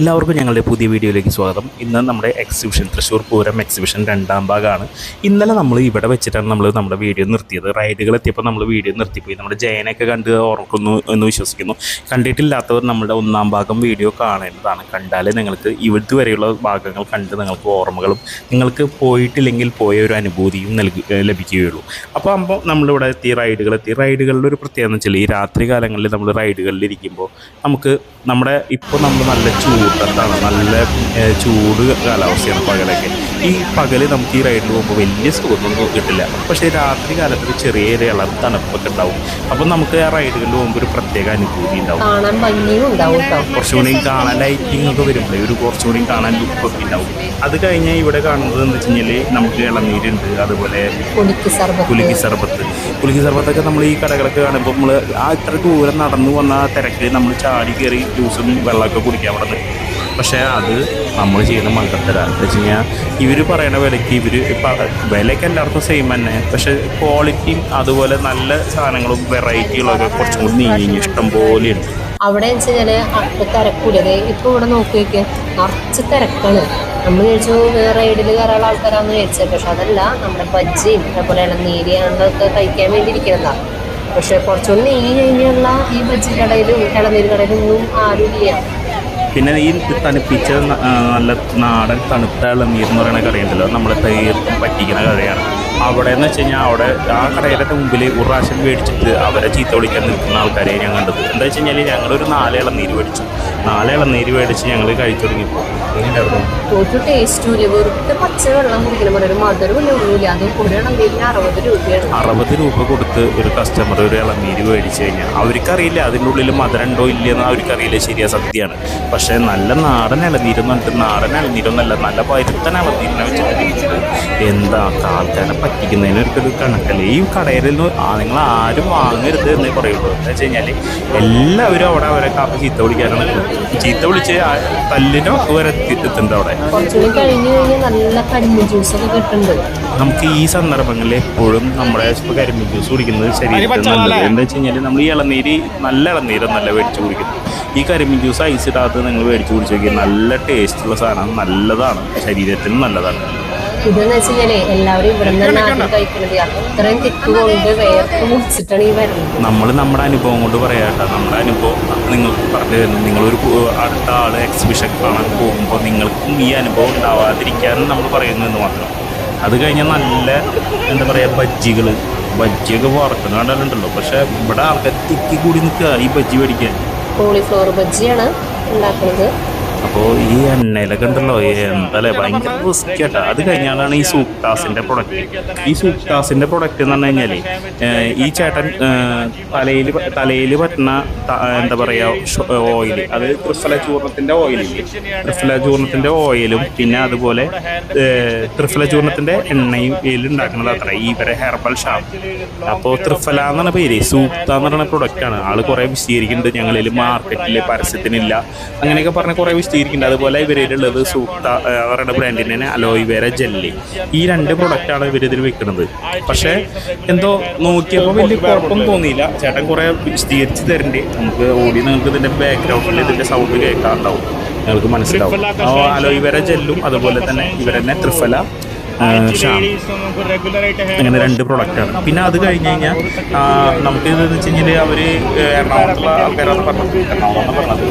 എല്ലാവർക്കും ഞങ്ങളുടെ പുതിയ വീഡിയോയിലേക്ക് സ്വാഗതം. ഇന്ന് നമ്മുടെ എക്സിബിഷൻ തൃശ്ശൂർ പൂരം എക്സിബിഷൻ രണ്ടാം ഭാഗമാണ്. ഇന്നലെ നമ്മൾ ഇവിടെ വെച്ചിട്ടാണ് നമ്മൾ നമ്മുടെ വീഡിയോ നിർത്തിയത്. റൈഡുകൾ എത്തിയപ്പോൾ നമ്മൾ വീഡിയോ നിർത്തിപ്പോയി. നമ്മുടെ ജയനൊക്കെ കണ്ട് ഓർക്കുന്നു എന്ന് വിശ്വസിക്കുന്നു. കണ്ടിട്ടില്ലാത്തവർ നമ്മുടെ ഒന്നാം ഭാഗം വീഡിയോ കാണേണ്ടതാണ്. കണ്ടാലേ നിങ്ങൾക്ക് ഇതുവരെയുള്ള ഭാഗങ്ങൾ കണ്ട് നിങ്ങൾക്ക് ഓർമ്മകളും നിങ്ങൾക്ക് പോയിട്ടില്ലെങ്കിൽ പോയ ഒരു അനുഭൂതിയും നൽകി ലഭിക്കുകയുള്ളൂ. അപ്പോൾ അപ്പോൾ നമ്മളിവിടെ എത്തി റൈഡുകൾ എത്തി. റൈഡുകളുടെ ഒരു പ്രത്യേകത എന്ന് വെച്ചാൽ ഈ രാത്രി കാലങ്ങളിൽ നമ്മൾ റൈഡുകളിൽ ഇരിക്കുമ്പോൾ നമുക്ക് നമ്മുടെ ഇപ്പോൾ നമ്മൾ നല്ല ചൂടത്താണ് നല്ല ചൂട് കാലാവസ്ഥയാണ് പകലൊക്കെ. ഈ പകൽ നമുക്ക് ഈ റൈഡിൽ പോകുമ്പോൾ വലിയ സുഖമൊന്നും കിട്ടില്ല. പക്ഷേ രാത്രി കാലത്ത് ഒരു ചെറിയ ഇളം തണുപ്പൊക്കെ ഉണ്ടാവും. അപ്പം നമുക്ക് ആ റൈഡുകളിൽ പോകുമ്പോൾ ഒരു പ്രത്യേക അനുഭൂതി ഉണ്ടാവും. കുറച്ചുകൂടി കാണാൻ ലൈറ്റിംഗ് ഒക്കെ വരുമ്പോഴേ ഒരു കുറച്ചുകൂടി കാണാൻ ലുക്കൊക്കെ ഉണ്ടാവും. അത് കഴിഞ്ഞ് ഇവിടെ കാണുന്നത് എന്ന് വെച്ച് കഴിഞ്ഞാൽ നമുക്ക് ഇളനീരുണ്ട് അതുപോലെ കുലുക്കി സർബത്ത്. കുലുക്കി സർബത്തൊക്കെ നമ്മൾ ഈ കടകളൊക്കെ കാണുമ്പോൾ നമ്മൾ ആ ഇത്ര ദൂരം നടന്നു വന്ന ആ തിരക്കിൽ നമ്മൾ ചാടി കയറി ജ്യൂസും വെള്ളമൊക്കെ കുടിക്കാൻ അവിടെ നിൽക്കും പക്ഷേ അത് നമ്മൾ ചെയ്യുന്ന മണ്ടത്തരാണ് എന്ന് വെച്ച് കഴിഞ്ഞാൽ ഇവർ പറയണ വിലയ്ക്ക് ഇവർ വിലയ്ക്ക് എല്ലാവർക്കും സെയിം തന്നെ. പക്ഷെ ക്വാളിറ്റിയും അതുപോലെ നല്ല സാധനങ്ങളും വെറൈറ്റികളൊക്കെ കുറച്ചും കൂടി നീങ്ങി ഇഷ്ടം ഉണ്ട്. അവിടെ വെച്ച് ഞാൻ അപ്പ തിരക്കൂലത് ഇപ്പൊ ഇവിടെ നോക്കി നോക്കിയ നിറച്ച് തിരക്കാണ്. നമ്മൾ വിചാരിച്ചു റൈഡിൽ കയറാനുള്ള ആൾക്കാരാന്ന് വിചാരിച്ചത്. പക്ഷെ അതല്ല നമ്മുടെ ബജ്ജിയും അതേപോലെ ഇളനീരി അങ്ങനത്തെ കഴിക്കാൻ വേണ്ടി ഇരിക്കുന്നതാണ് പക്ഷെ കുറച്ചുകൂടി നീങ്ങി കഴിഞ്ഞുള്ള ഈ ബജ്ജി കടയിലും ഇളനീര് കടയിലും ഒന്നും ആരും ഇല്ല പിന്നെ ഈ തണുപ്പിച്ച നല്ല നാടൻ തണുത്ത ഇളനീർ എന്ന് പറയുന്ന കറിയുണ്ടല്ലോ. നമ്മളെ തൈർ പറ്റിക്കുന്ന കടയാണ് അവിടെ എന്ന് വെച്ച് കഴിഞ്ഞാൽ അവിടെ ആ കടയിലൊക്കെ മുമ്പിൽ ഒരു പ്രാവശ്യം മേടിച്ചിട്ട് അവരെ ചീത്ത വിളിക്കാൻ നിൽക്കുന്ന ആൾക്കാരെ ഞാൻ കണ്ടത്. എന്താ വെച്ച് കഴിഞ്ഞാൽ ഞങ്ങളൊരു നാല് ഇളനീര് മേടിച്ചു. നാല് ഇളനീര് മേടിച്ച് ഞങ്ങൾ കഴിച്ചു തുടങ്ങിയപ്പോൾ ഒരു ടേസ്റ്റും ഇല്ല. വെറുതെ പച്ച വെള്ളം കുടിക്കണം പോലെ. ഒരു ഒന്നുമില്ല അത് അറുപത് രൂപയാണ്. അറുപത് രൂപ കൊടുത്ത് ഒരു കസ്റ്റമർ ഒരു ഇളനീര് മേടിച്ചു കഴിഞ്ഞാൽ അവർക്കറിയില്ല അതിന്റെ ഉള്ളിൽ മധുരം ഉണ്ടോ ഇല്ലയെന്ന് അവർക്കറിയില്ല. ശരിയാ സത്യമാണ്. പക്ഷേ നല്ല നാടൻ ഇളനീരെന്ന് പറഞ്ഞിട്ട് നാടൻ ഇളനീരൊന്നല്ല നല്ല പരുത്തൻ ഇളനീരിനെ വെച്ചിട്ട് എന്താ ആൾക്കാരെ പറ്റിക്കുന്നതിന് ഒരു കണക്കല്ല? ഈ കടയിൽ നിന്ന് ആ നിങ്ങൾ ആരും വാങ്ങരുത് എന്നേ പറയുള്ളൂ. എന്താ വെച്ച് കഴിഞ്ഞാൽ എല്ലാവരും അവിടെ അവരെ കാപ്പി ചീത്ത വിളിക്കാനാണ്. ചീത്ത വിളിച്ച് തല്ലിനോ വരെ എത്തി- എത്തുന്നുണ്ട് അവിടെ നമുക്ക് ഈ സന്ദർഭങ്ങളിൽ എപ്പോഴും നമ്മുടെ ഇപ്പോൾ കരിമ്പ് ജ്യൂസ് കുടിക്കുന്നത് ശരീരത്തിന് നല്ലത്. എന്താ വെച്ച് കഴിഞ്ഞാൽ നമ്മൾ ഈ ഇളനീര് നല്ല ഇളനീരൊന്നല്ല മേടിച്ച് കുടിക്കുന്നത് ഈ കരിമ്പ് ജ്യൂസ് ഐസ് ഇടാത്ത നിങ്ങൾ മേടിച്ച് കുടിച്ച് നോക്കിയാൽ നല്ല ടേസ്റ്റുള്ള സാധനം നല്ലതാണ്. ശരീരത്തിന് നല്ലതാണ്. ഇതെന്ന് വെച്ച് കഴിഞ്ഞാലേ എല്ലാവരും ഇവിടെ നിന്ന് കഴിക്കുന്നത് അത്രയും തിക്ക് കൊണ്ട് വേർത്ത് മുടിച്ചിട്ടാണ് ഈ വരുന്നത്. നമ്മൾ നമ്മുടെ അനുഭവം കൊണ്ട് പറയാട്ടോ നമ്മുടെ അനുഭവം നിങ്ങൾക്ക് പറഞ്ഞു തരുന്നു. നിങ്ങളൊരു അടുത്ത ആൾ എക്സിബിഷൻ കാണാൻ പോകുമ്പോൾ നിങ്ങൾക്കും ഈ അനുഭവം ഉണ്ടാവാതിരിക്കാൻ നമ്മൾ പറയുന്നു എന്ന് മാത്രം. അത് കഴിഞ്ഞാൽ നല്ല എന്താ പറയുക ബജ്ജികൾ ബജ്ജിയൊക്കെ വറുക്കുന്ന കണ്ടാലുണ്ടല്ലോ. പക്ഷേ ഇവിടെ ആൾക്കാർ തിക്കി കൂടി നിൽക്കുക ഈ ബജ്ജി മേടിക്കാൻ. കോളിഫ്ലവർ ബജ്ജിയാണ് ഉണ്ടാക്കുന്നത്. അപ്പോൾ ഈ എണ്ണയിലൊക്കെ ഉണ്ടല്ലോ എന്തല്ലേ ഭയങ്കര റിസ്ക് കേട്ടോ അത് കഴിഞ്ഞാലാണ് ഈ സൂക്ടാസിന്റെ പ്രൊഡക്റ്റ് ഈ സൂക്ടാസിന്റെ പ്രൊഡക്റ്റ് എന്ന് പറഞ്ഞു കഴിഞ്ഞാൽ ഈ ചേട്ടൻ തലയിൽ തലയിൽ പറ്റുന്ന എന്താ പറയുക ഓയിൽ അത് ത്രിഫല ചൂർണത്തിന്റെ ഓയിലില്ലേ ത്രിഫല ചൂർണത്തിന്റെ ഓയിലും പിന്നെ അതുപോലെ ത്രിഫല ചൂർണത്തിന്റെ എണ്ണയും ഇതിൽ ഉണ്ടാക്കുന്നത് അത്ര ഈ ഇവരെ ഹെർബൽ ഷാപ്പ് അപ്പോൾ ത്രിഫല എന്നാണ് പേര്. സൂക്ത എന്ന് പറയുന്ന പ്രൊഡക്റ്റാണ് ആൾ കുറേ വിശദീകരിക്കുന്നുണ്ട്. ഞങ്ങളിൽ മാർക്കറ്റിൽ പരസ്യത്തിനില്ല. അങ്ങനെയൊക്കെ പറഞ്ഞ് കുറേ വിശദീകരിക്കുന്നുണ്ട് അതുപോലെ ഇവരിലുള്ളത് സൂക്ത അവരുടെ ബ്രാൻഡിന് തന്നെ അലോയിവേര ജെല്ലി ഈ രണ്ട് പ്രൊഡക്റ്റാണ് ഇവർ ഇതിൽ വെക്കുന്നത്. പക്ഷേ എന്തോ നോക്കിയപ്പോൾ വലിയ കുഴപ്പം തോന്നിയില്ല. ചേട്ടൻ കുറേ വിശദീകരിച്ച് തരണ്ടേ. നമുക്ക് ഓടി നിങ്ങൾക്ക് ഇതിന്റെ ബാക്ക്ഗ്രൗണ്ടിൽ ഇതിന്റെ സൗണ്ട് കേൾക്കാറുണ്ടാവും നിങ്ങൾക്ക് മനസ്സിലാവും. അലോയിവേര ജെല്ലും അതുപോലെ തന്നെ ഇവരെന്നെ ത്രിഫല അങ്ങനെ രണ്ട് പ്രൊഡക്റ്റാണ് പിന്നെ അത് കഴിഞ്ഞ് കഴിഞ്ഞാൽ നമുക്ക് ഇതെന്ന് വെച്ച് കഴിഞ്ഞാൽ അവർ എറണാകുളത്തുള്ള ആൾക്കാരാണ് പറഞ്ഞത്. എറണാകുളം പറഞ്ഞത്.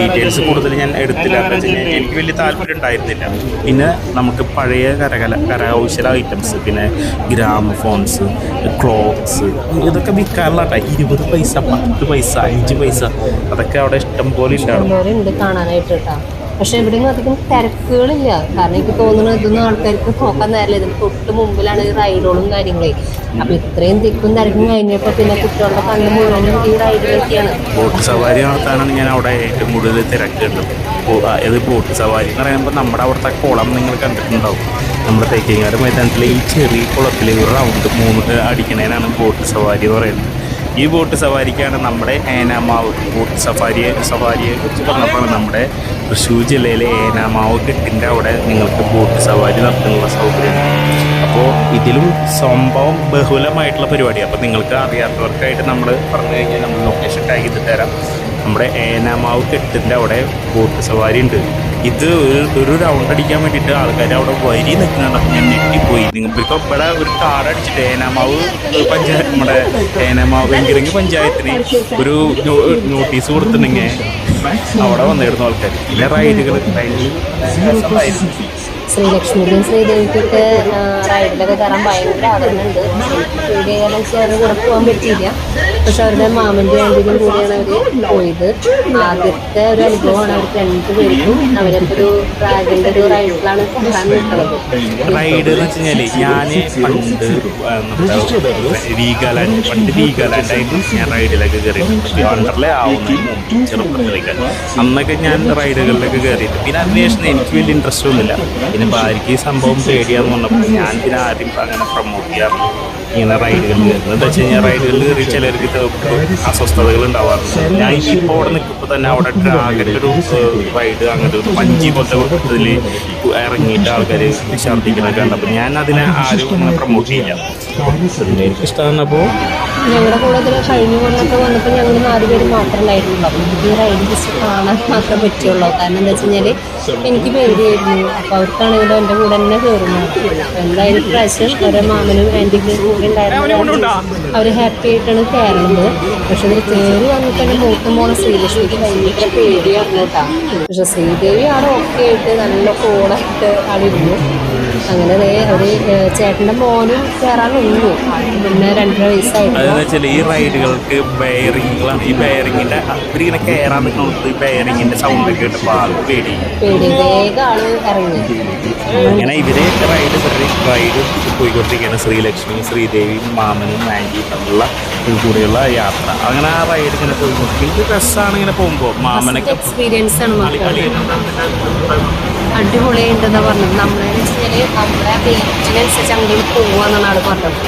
ഡീറ്റെയിൽസ് കൂടുതൽ ഞാൻ എടുത്തില്ല. എന്താ വെച്ച് കഴിഞ്ഞാൽ എനിക്ക് വലിയ താല്പര്യം ഉണ്ടായിരുന്നില്ല. പിന്നെ നമുക്ക് പഴയ കരകല കരകൗശല ഐറ്റംസ് പിന്നെ ഗ്രാമ ഫോൺസ് ക്ലോത്ത്സ് ഇതൊക്കെ വിൽക്കാനുള്ള കേട്ടോ ഇരുപത് പൈസ പത്ത് പൈസ അഞ്ച് പൈസ അതൊക്കെ അവിടെ ഇഷ്ടം പോലെ ഉണ്ടാവും ഉണ്ട് കാണാനായിട്ട് കേട്ടോ. പക്ഷെ ഇവിടെയും അധികം തിരക്കുകളില്ല. കാരണം എനിക്ക് തോന്നുന്നത് ഇതൊന്നും ആൾക്കാർക്ക് നോക്കാൻ നേരമില്ല. ഇതിന് തൊട്ട് മുമ്പിലാണ് ഈ റൈഡുകളും കാര്യങ്ങളെ. അപ്പൊ ഇത്രയും തിക്കും തിരക്കും കഴിഞ്ഞപ്പോ പിന്നെ കുട്ടികളുടെ കണ്ണ് മുഴുവനും ഈ റൈഡിലേക്കാണ് ബോട്ട് സവാരി നടത്താനാണ് ഞാൻ അവിടെ ഏറ്റവും കൂടുതൽ തിരക്കുണ്ട് ഇത് ബോട്ട് സവാരി എന്ന് പറയുമ്പോൾ നമ്മുടെ അവിടുത്തെ കുളം നിങ്ങൾ കണ്ടിട്ടുണ്ടാവും. നമ്മുടെ തേക്കിങ്ങാട് മൈതാനത്തിലെ ഈ ചെറിയ കുളത്തിൽ ഒരു റൗണ്ട് മൂന്ന് അടിക്കണേനാണ് ബോട്ട് സവാരി എന്ന് പറയുന്നത്. ഈ ബോട്ട് സവാരിക്കാണ് നമ്മുടെ ഏനാമാവ് ബോട്ട് സഫാരിയെ സഫാരിയെ കുറിച്ച് പറഞ്ഞപ്പോൾ നമ്മുടെ തൃശ്ശൂർ ജില്ലയിലെ ഏനാമാവ് കെട്ടിന്റെ അവിടെ നിങ്ങൾക്ക് ബോട്ട് സവാരി നടത്തുന്നുള്ള സൗകര്യം. അപ്പോൾ ഇതിലും സംഭവം ബഹുലമായിട്ടുള്ള പരിപാടിയാണ്. അപ്പോൾ നിങ്ങൾക്ക് അറിയാത്തവർക്കായിട്ട് നമ്മൾ പറഞ്ഞു കഴിഞ്ഞാൽ നമ്മൾ ലൊക്കേഷൻ ടാഗ് ചെയ്ത് തരാം. നമ്മുടെ ഏനാമാവ് കെട്ടിന്റെ അവിടെ ബോട്ട് സവാരി ഉണ്ട്. ഇത് ഒരു റൗണ്ട് അടിക്കാൻ വേണ്ടിയിട്ട് ആൾക്കാർ അവിടെ വരി നിൽക്കുന്നുണ്ട്. ഞാൻ ഞെട്ടിപ്പോയി. നിങ്ങൾക്ക് ഇവിടെ ഒരു കാർ അടിച്ചിട്ട് ഏനാമാവ് പഞ്ചായത്ത് നമ്മുടെ ഏനാമാവ് വെങ്കിരങ്ങി പഞ്ചായത്തിന് ഒരു നോട്ടീസ് കൊടുത്തിട്ടുണ്ടെങ്കിൽ അവിടെ വന്നിരുന്നു ആൾക്കാർ പിന്നെ റൈഡുകൾ റൈഡുകൾ ശ്രീലക്ഷ്മിക്കും ശ്രീദേവിക്കൊക്കെ റൈഡിലൊക്കെ കയറാൻ ഭയങ്കര ആഗ്രഹമുണ്ട്. പേടിയാലും ചേർന്ന് കൂടെ പോകാൻ പറ്റിയില്ല. പക്ഷെ അവരുടെ മാമന്റെ ആന്റിനും കൂടിയാണ് അവർ പോയത്. ആദ്യത്തെ ഒരു അനുഭവമാണ് അവർക്ക് രണ്ടുപേർക്കും. അവരൊക്കെ ഒരു ഡ്രാഗന്റെ ഒരു റൈഡിലാണ് കയറാൻ നിൽക്കുന്നത്. റൈഡ് എന്ന് വെച്ച് ഞാൻ പണ്ട് വീഗാലാൻഡ് പണ്ട് വീഗാലാൻഡായിട്ട് ഞാൻ റൈഡിലൊക്കെ കയറിയിട്ടുണ്ട്. വണ്ടർലേ ആവുന്ന ചെറുപ്പത്തിലേക്ക്. അന്നൊക്കെ ഞാൻ റൈഡുകളിലൊക്കെ കയറിയിട്ട്. പിന്നെ അതിനുശേഷം എനിക്ക് വലിയ ഇൻട്രസ്റ്റ് ഒന്നുമില്ല. പിന്നെ ഭാര്യയ്ക്ക് ഈ സംഭവം പേടിയാന്ന് പറഞ്ഞപ്പോൾ ഞാൻ പിന്നെ ആരും അങ്ങനെ പ്രൊമോട്ട് ചെയ്യാറുണ്ട് ഇങ്ങനെ റൈഡുകൾ കയറുന്നത് എന്താ വെച്ച് കഴിഞ്ഞാൽ റൈഡുകളിൽ കയറി ചിലർക്ക് അസ്വസ്ഥതകൾ ഉണ്ടാവാറുണ്ട്. ഞാൻ ഇപ്പോൾ അവിടെ നിൽക്കുമ്പോൾ തന്നെ അവിടെ ഡ്രാഗന്റെ ഒരു റൈഡ് അങ്ങനത്തെ ഒരു പഞ്ചി പോലത്തെ ഇതിൽ ഇറങ്ങിയിട്ട് ആൾക്കാർ ഛർദ്ദിക്കുന്നൊക്കെ കണ്ടപ്പോൾ ഞാൻ അതിനെ ആരും അങ്ങനെ പ്രൊമോട്ട് ചെയ്യില്ല. എനിക്ക് ഇഷ്ടമാണ് അപ്പോൾ ഞങ്ങളുടെ കൂടെ കഴിഞ്ഞ വന്നപ്പോൾ ഞങ്ങൾ നാല് പേര് മാത്രമേ ഉണ്ടായിരുന്നുള്ളൂ അപ്പം എനിക്ക് ഈ റൈഡ് ജസ്റ്റ് കാണാൻ മാത്രം പറ്റുള്ളൂ. കാരണം എന്താ വെച്ച് കഴിഞ്ഞാൽ എനിക്ക് പേടിയായിരുന്നു. അപ്പോൾ അവർക്കാണെങ്കിലും എന്റെ കൂടെ തന്നെ കയറുന്നു എന്തായാലും പ്രാവശ്യം ഓരോ മാമനും ആന്റിക്കും കൂടെ ഉണ്ടായിരുന്നു. അവർ ഹാപ്പി ആയിട്ടാണ് കയറുന്നത് പക്ഷെ ഇതിൽ കയറി വന്നിട്ട് മൂത്ത മോളെ ശ്രീലക്ഷ്മിക്ക് ഭയങ്കര പേടിയായിരുന്നു കേട്ടോ. പക്ഷെ ശ്രീദേവി ആണ് ഓക്കെ ആയിട്ട് നല്ല കോളായിട്ട് ആളിരുന്നു അങ്ങനെ ഒരു ചേട്ടന്റെ മോനും കയറാനുള്ളൂ പിന്നെ രണ്ടര വയസ്സായിട്ട് ഈ റൈഡുകൾക്ക് ബെയറിങ്ങുകളാണ് ഈ ബെയറിങ്ങിന്റെ ഇവരിങ്ങനെ കയറാൻ നിൽക്കുന്നത് ഈ ബെയറിങ്ങിന്റെ സൗണ്ട് കേട്ടപ്പോൾ ആൾക്ക് പേടി. പേടി. വേഗം ആൾ ഇറങ്ങി. അങ്ങനെ ഇവർ റൈഡ് ഇവരുടെ റൈഡ് പോയിക്കൊണ്ടിരിക്കുകയാണ്. ശ്രീലക്ഷ്മി ശ്രീദേവി മാമനും മാങ്കി തമ്മിലുള്ള കൂടെയുള്ള യാത്ര. അങ്ങനെ ആ റൈഡ് ഇങ്ങനെ പോയി ഇത് രസമാണ് ഇങ്ങനെ പോകുമ്പോൾ മാമനൊക്കെ എക്സ്പീരിയൻസ് ആണ് കളി കളി അടിപൊളിയുണ്ടെന്നാ പറഞ്ഞത്. നമ്മളെന്ന് വെയിറ്റിനനുസരിച്ച് അങ്ങോട്ട് പോവാന്നാണ് ആൾ പറഞ്ഞത്.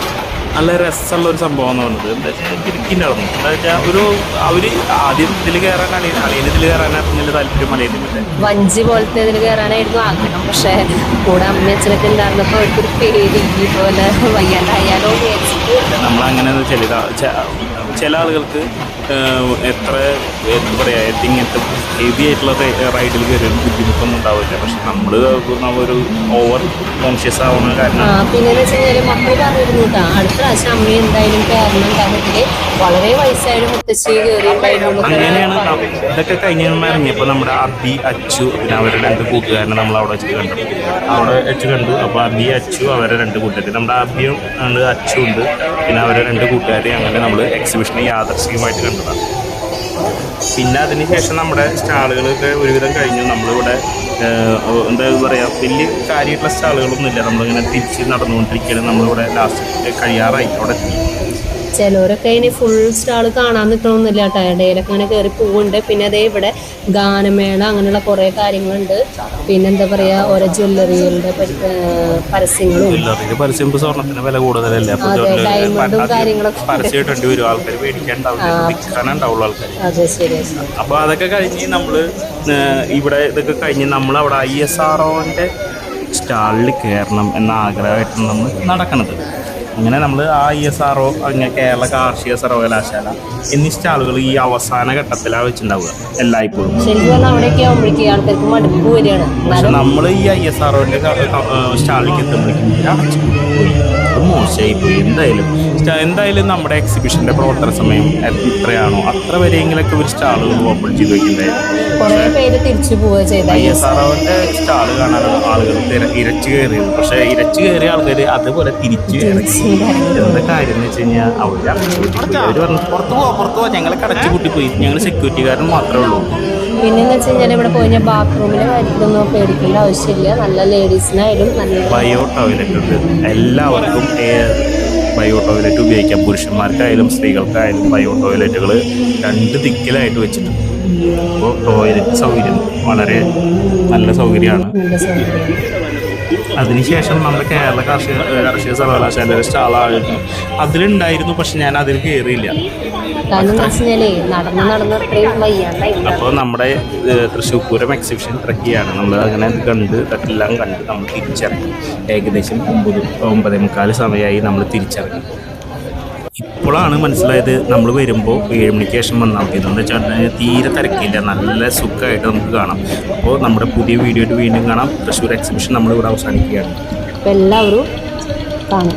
നല്ല രസമുള്ള ഒരു സംഭവം പറഞ്ഞത്. എന്താ വെച്ചാൽ തിരക്കിന്റെ നടന്നു. എന്താ വെച്ചാൽ ഒരു അവർ ആദ്യം ഇതിൽ കയറാൻ അളിയൻ അളിയൻ ഇതിൽ കയറാനായിരുന്നു നല്ല താല്പര്യം അളിയനില്ല വഞ്ചി പോലത്തെ ഇതിൽ കയറാനായിരുന്നു ആഗ്രഹം. പക്ഷെ കൂടെ അമ്മ അച്ഛനൊക്കെ ഉണ്ടായിരുന്നപ്പോൾ അവർക്കൊരു പേടി പോലെ വയ്യാണ്ടായാലോ വെച്ചാൽ ഇതാ ചെ- ചില ആളുകൾക്ക് എത്ര എന്താ പറയുക ഇങ്ങനത്തെ ഹെവി ആയിട്ടുള്ള റൈഡിൽ കയറി ബുദ്ധിമുട്ടൊന്നും ഉണ്ടാവില്ല. പക്ഷെ നമ്മൾ ഒരു ഓവർ കോൺഷ്യസ് ആവുന്ന കാരണം പിന്നെ മക്കൾ പറഞ്ഞിരുന്നു അടുത്ത പ്രാവശ്യം അമ്മ എന്തായാലും കയറണം വളരെ വയസ്സായാലും മുത്തശ്ശി കയറിയിട്ടുണ്ടായിരുന്നു അങ്ങനെയാണ് ഇതൊക്കെ കഴിഞ്ഞ് ഇറങ്ങിയപ്പോൾ നമ്മുടെ അബി അച്ചു പിന്നെ അവരുടെ രണ്ട് കൂട്ടുകാരനെ നമ്മൾ അവിടെ വെച്ച് കണ്ടു. അവിടെ വെച്ച് കണ്ടു. അപ്പോൾ അബി അച്ചു അവരെ രണ്ട് കൂട്ടുകാർ നമ്മുടെ അബിയും ഉണ്ട് അച്ചു ഉണ്ട്. പിന്നെ അവരെ രണ്ട് കൂട്ടുകാരെ അങ്ങനെ നമ്മൾ എക്സിബിഷന് യാദർശികമായിട്ട് കണ്ടതാണ്. പിന്നെ അതിന് ശേഷം നമ്മുടെ സ്റ്റാളുകളൊക്കെ ഒരുവിധം കഴിഞ്ഞു. നമ്മളിവിടെ എന്താ പറയുക വലിയ കാര്യമായിട്ടുള്ള സ്റ്റാളുകളൊന്നുമില്ല. നമ്മളിങ്ങനെ തിരിച്ച് നടന്നുകൊണ്ടിരിക്കുകയാണ് നമ്മളിവിടെ ലാസ്റ്റ് കഴിയാറായി. അവിടെ എത്തി. ചിലവരൊക്കെ ഇനി ഫുൾ സ്റ്റാൾ കാണാൻ നിൽക്കണമെന്നില്ല കേട്ടോ. ഇടയിലൊക്കെ അങ്ങനെ കയറി പോവുന്നുണ്ട്. പിന്നെ അതേ ഇവിടെ ഗാനമേള അങ്ങനെയുള്ള കുറേ കാര്യങ്ങളുണ്ട്. പിന്നെ എന്താ പറയുക ഓരോ ജ്വല്ലറികളുടെ പരി- പരസ്യങ്ങളും. അതെ, ഡയമണ്ടും കാര്യങ്ങളൊക്കെ അതെ ശരി അപ്പൊ അതൊക്കെ കഴിഞ്ഞ് നമ്മൾ ഇവിടെ ഇതൊക്കെ കഴിഞ്ഞ് നമ്മൾ അവിടെ ഐ എസ് ആർ ഒന്റെ സ്റ്റാളിൽ കയറണം എന്ന ആഗ്രഹമായിട്ടാണ് നമ്മൾ നടക്കുന്നത് അങ്ങനെ നമ്മൾ ആ ഐ എസ് ആർ ഒ അങ്ങനെ കേരള കാർഷിക സർവകലാശാല എന്നീ സ്റ്റാളുകൾ ഈ അവസാന ഘട്ടത്തിലാണ് വെച്ചിട്ടുണ്ടാവുക എല്ലായ്പ്പോഴും. പക്ഷെ നമ്മൾ ഈ ഐ എസ് ആർ ഒന്റെ സ്റ്റാളിലേക്ക് എത്തുമ്പോഴേക്കും മോശമായി പോയി എന്തായാലും എന്തായാലും നമ്മുടെ എക്സിബിഷന്റെ പ്രവർത്തന സമയം എത്രയാണോ അത്ര വരെയെങ്കിലൊക്കെ ഒരു സ്റ്റാളുകൾ ഓപ്പൺ ചെയ്ത് വെക്കുന്നുണ്ടായിരുന്നു ഐ എസ് ആർ ഒന്റെ സ്റ്റാൾ കാണാനാണ് ആളുകൾ ഇരച്ചു കയറിയത് പക്ഷേ ഇരച്ചു കയറിയ ആൾക്കാർ അതുപോലെ തിരിച്ചു എന്താ കാര്യം എന്ന് വെച്ച് കഴിഞ്ഞാൽ അവർ അവർ പറഞ്ഞു പുറത്ത് പോവാ പുറത്ത് പോവാ ഞങ്ങളെ കടച്ചു കൂട്ടിപ്പോയി ഞങ്ങൾ സെക്യൂരിറ്റിക്കാരൻ മാത്രമേ ഉള്ളൂ. പിന്നെന്ന് വെച്ച് കഴിഞ്ഞാൽ ഇവിടെ പോയി കഴിഞ്ഞാൽ ബാത്റൂമിൽ കാര്യത്തിലൊന്നും പേടിക്കേണ്ട ആവശ്യമില്ല. നല്ല ലേഡീസിനായാലും നല്ല ബയോ ടോയ്ലറ്റ് ഉണ്ട്. എല്ലാവർക്കും ബയോ ടോയ്ലറ്റ് ഉപയോഗിക്കാം. പുരുഷന്മാർക്കായാലും സ്ത്രീകൾക്കായാലും ബയോ ടോയ്ലറ്റുകൾ രണ്ട് ദിക്കിലായിട്ട് വെച്ചിട്ടുണ്ട്. അപ്പോൾ ടോയ്ലറ്റ് സൗകര്യം വളരെ നല്ല സൗകര്യമാണ്. അതിനുശേഷം നമ്മുടെ കേരള കാർഷിക കാർഷിക സർവകലാശാലയുടെ സ്റ്റാളായിരുന്നു അതിലുണ്ടായിരുന്നു പക്ഷെ ഞാൻ അതിൽ കയറിയില്ല. കാരണം എന്താ വെച്ച് കഴിഞ്ഞാലേ നടന്ന് നടന്ന് അത്രയും വയ്യാണ്ടായി അപ്പോൾ നമ്മുടെ തൃശ്ശൂർ പൂരം എക്സിബിഷൻ ട്രക്കിയാണ് നമ്മൾ അങ്ങനെ കണ്ട് എല്ലാം കണ്ട് നമ്മൾ തിരിച്ചിറങ്ങി. ഏകദേശം ഒമ്പത് ഒമ്പതേ മുക്കാൽ സമയമായി നമ്മൾ തിരിച്ചിറങ്ങി. ഇപ്പോഴാണ് മനസ്സിലായത് നമ്മൾ വരുമ്പോൾ ഏഴ് മണിക്ക് ശേഷം വന്നാൽ മതി എന്താണെന്ന് വെച്ചാൽ തീരെ തിരക്കില്ല. നല്ല സുഖമായിട്ട് നമുക്ക് കാണാം. അപ്പോൾ നമ്മുടെ പുതിയ വീഡിയോ വീണ്ടും കാണാം. തൃശ്ശൂർ എക്സിബിഷൻ നമ്മളിവിടെ അവസാനിക്കുകയാണ്. എല്ലാവരും കാണും.